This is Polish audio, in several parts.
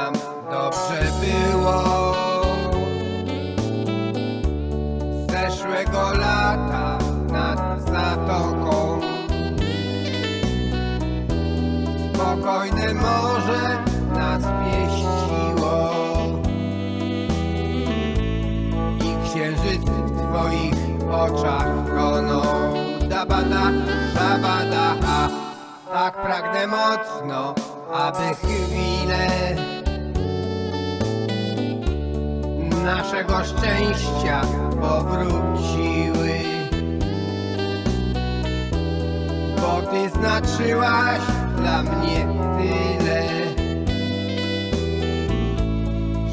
Nam dobrze było. Zeszłego lata nad zatoką. Spokojne morze nas pieściło. I księżyc w twoich oczach gonął Dabada, dabada, ha Tak pragnę mocno, aby chwile Naszego szczęścia powróciły. Bo ty znaczyłaś dla mnie tyle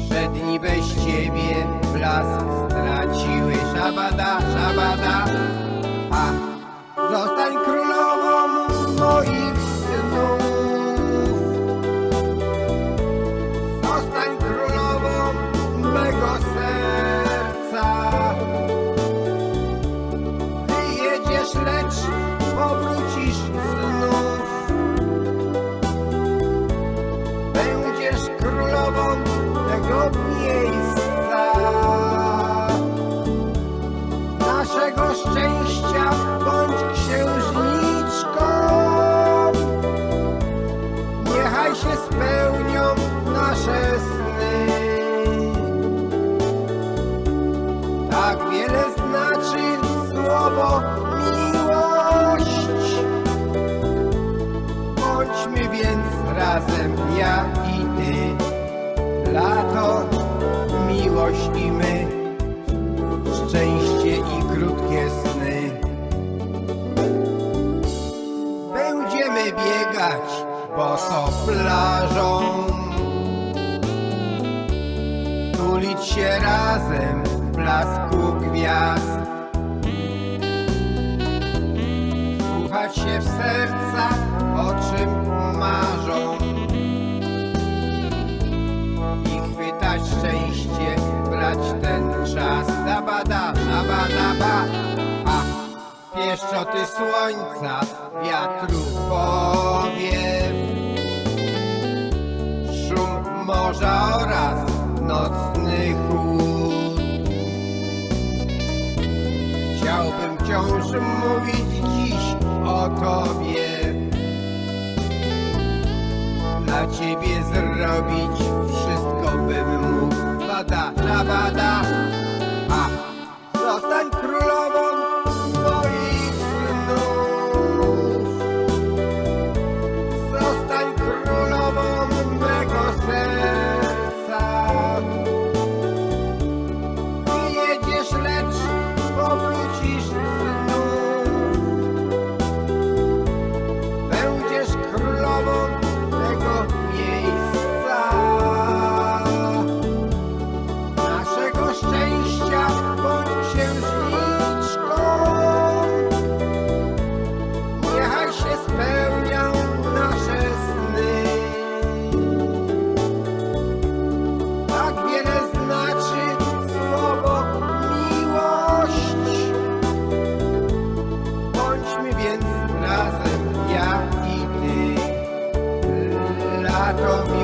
Że dni bez ciebie blask straciły. Szabada, szabada, a Zostań królową moich się spełnią nasze sny. Tak wiele znaczy słowo miłość. Bądźmy więc razem ja i ty. Lato, miłość i my. Szczęście boso plażą. Tulić się razem w blasku gwiazd. Słuchać się w serca, o czym marzą. I chwytać szczęście, brać ten czas. Dabada, dabada, a Pieszczoty słońca, wiatru powiew morza oraz nocny chłód Chciałbym wciąż mówić dziś o tobie. Dla ciebie zrobić from